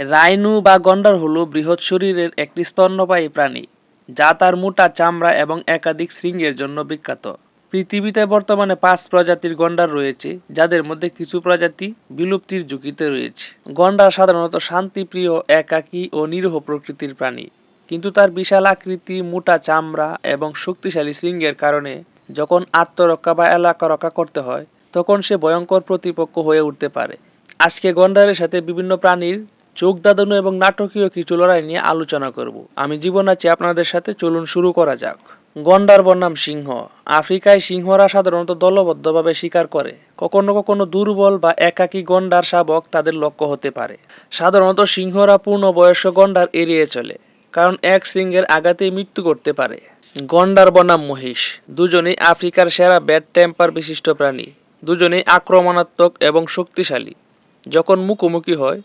রাইনু বা গন্ডার হলো বৃহৎ শরীরের একটি স্তন্যপায়ী প্রাণী, যা তার মোটা চামড়া এবং একাধিক শৃঙ্গের জন্য বিখ্যাত। পৃথিবীতে বর্তমানে পাঁচ প্রজাতির গন্ডার রয়েছে, যাদের মধ্যে কিছু প্রজাতি বিলুপ্তির ঝুঁকিতে রয়েছে। গন্ডার সাধারণত শান্তিপ্রিয়, একাকী ও নিরীহ প্রকৃতির প্রাণী, কিন্তু তার বিশাল আকৃতি, মোটা চামড়া এবং শক্তিশালী শৃঙ্গের কারণে যখন আত্মরক্ষা বা এলাকা রক্ষা করতে হয়, তখন সে ভয়ঙ্কর প্রতিপক্ষ হয়ে উঠতে পারে। আজকে গন্ডারের সাথে বিভিন্ন প্রাণীর চোখ দাদানো এবং নাটকীয় কিছু লড়াই নিয়ে আলোচনা করব। আমি জীবন আছি আপনাদের সাথে, চলুন শুরু করা যাক। গন্ডার বনাম সিংহ। আফ্রিকায় সিংহরা সাধারণত দলবদ্ধভাবে শিকার করে। কখনো কখনো দুর্বল বা একাকী গন্ডার শাবক তাদের লক্ষ্য হতে পারে। সাধারণত সিংহরা পূর্ণবয়স্ক গন্ডার এড়িয়ে চলে, কারণ এক সিংহের আঘাতেই মৃত্যু করতে পারে। গন্ডার বনাম মহিষ। দুজনেই আফ্রিকার সেরা ব্যাড টেম্পার বিশিষ্ট প্রাণী। দুজনেই আক্রমণাত্মক এবং শক্তিশালী। যখন মুখোমুখি হয়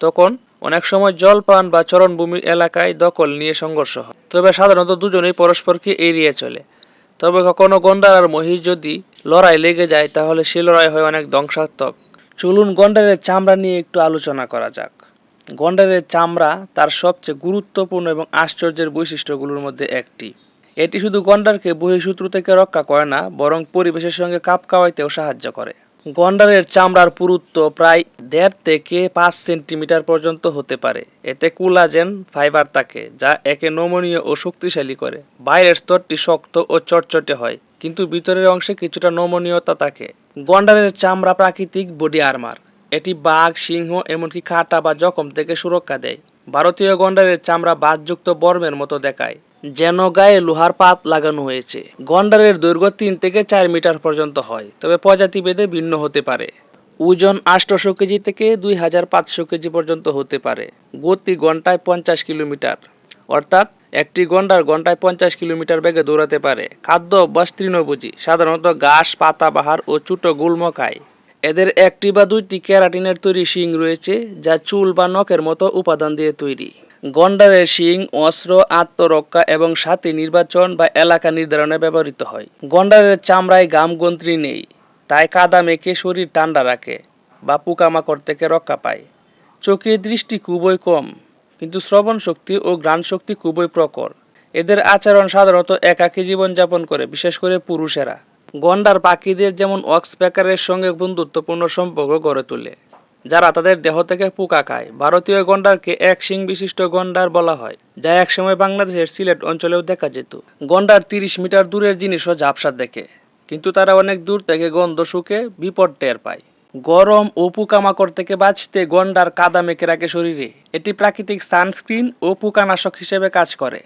তখন অনেক সময় জলপান বা চরণভূমি এলাকায় দখল নিয়ে সংঘর্ষ হয়। তবে সাধারণত দুজনেই পরস্পরকে এড়িয়ে চলে। তবে কখনো গন্ডার আর মহিষ যদি লড়াই লেগে যায়, তাহলে সে লড়াই হয় অনেক ধ্বংসাত্মক। চলুন গন্ডারের চামড়া নিয়ে একটু আলোচনা করা যাক। গন্ডারের চামড়া তার সবচেয়ে গুরুত্বপূর্ণ এবং আশ্চর্যের বৈশিষ্ট্যগুলোর মধ্যে একটি। এটি শুধু গন্ডারকে বহিঃশত্রু থেকে রক্ষা করে না, বরং পরিবেশের সঙ্গে কাপ খাওয়াইতেও সাহায্য করে। গন্ডারের চামড়ার পুরুত্ব প্রায় দেড় থেকে পাঁচ সেন্টিমিটার পর্যন্ত হতে পারে। এতে কোলাজেন ফাইবার থাকে, যা একে নমনীয় ও শক্তিশালী করে। বাইরের স্তরটি শক্ত ও চটচটে হয়, কিন্তু ভিতরের অংশে কিছুটা নমনীয়তা থাকে। গন্ডারের চামড়া প্রাকৃতিক বডি আর্মার। এটি বাঘ, সিংহ, এমনকি কাঁটা বা জখম থেকে সুরক্ষা দেয়। ভারতীয় গন্ডারের চামড়া বাদযুক্ত বর্মের মতো দেখায়। যেন গায়ে লোহার পাত লাগানো হয়েছে। গন্ডারের দৈর্ঘ্য তিন থেকে চার মিটার পর্যন্ত হয়, তবে প্রজাতি ভেদে ভিন্ন হতে পারে। ওজন আটশোশো কেজি থেকে দুই হাজার পাঁচশো কেজি পর্যন্ত হতে পারে। গতি ঘন্টায় পঞ্চাশ কিলোমিটার। অর্থাৎ একটি গন্ডার ঘন্টায় পঞ্চাশ কিলোমিটার বেগে দৌড়াতে পারে। খাদ্য অভ্যাস তৃণভোজী, সাধারণত ঘাস পাতাবাহার ও ছোটো গুল্ম খায়। এদের একটি বা দুইটি ক্যারাটিনের তৈরি শিং রয়েছে, যা চুল বা নখের মতো উপাদান দিয়ে তৈরি। গন্ডারের শিং, অস্ত্র, আত্মরক্ষা এবং সাথে নির্বাচন বা এলাকা নির্ধারণে ব্যবহৃত হয়। গন্ডারের চামড়ায় গামগন্ত্রী নেই, তাই কাদা মেখে শরীর ঠান্ডা রাখে বা পোকামাকড় থেকে রক্ষা পায়। চোখের দৃষ্টি খুবই কম, কিন্তু শ্রবণ শক্তি ও ঘ্রাণ শক্তি খুবই প্রখর। এদের আচরণ সাধারণত একাকী জীবনযাপন করে, বিশেষ করে পুরুষেরা। গন্ডার পাখিদের যেমন অক্সপ্যাকারের সঙ্গে বন্ধুত্বপূর্ণ সম্পর্ক গড়ে তোলে। যারা তাদের দেহ থেকে পোকা খায়। ভারতীয় গন্ডারকে এক শিং বিশিষ্ট গন্ডার বলা হয়, যা একসময় বাংলাদেশের সিলেট অঞ্চলেও দেখা যেত। গন্ডার তিরিশ মিটার দূরের জিনিসও ঝাপসা দেখে, কিন্তু তারা অনেক দূর থেকে গন্ধ শুকে বিপদ টের পায়। গরম ও পোকামাকড় থেকে বাঁচতে গন্ডার কাদা মেখে রাখে শরীরে। এটি প্রাকৃতিক সানস্ক্রিন ও পোকানাশক হিসেবে কাজ করে।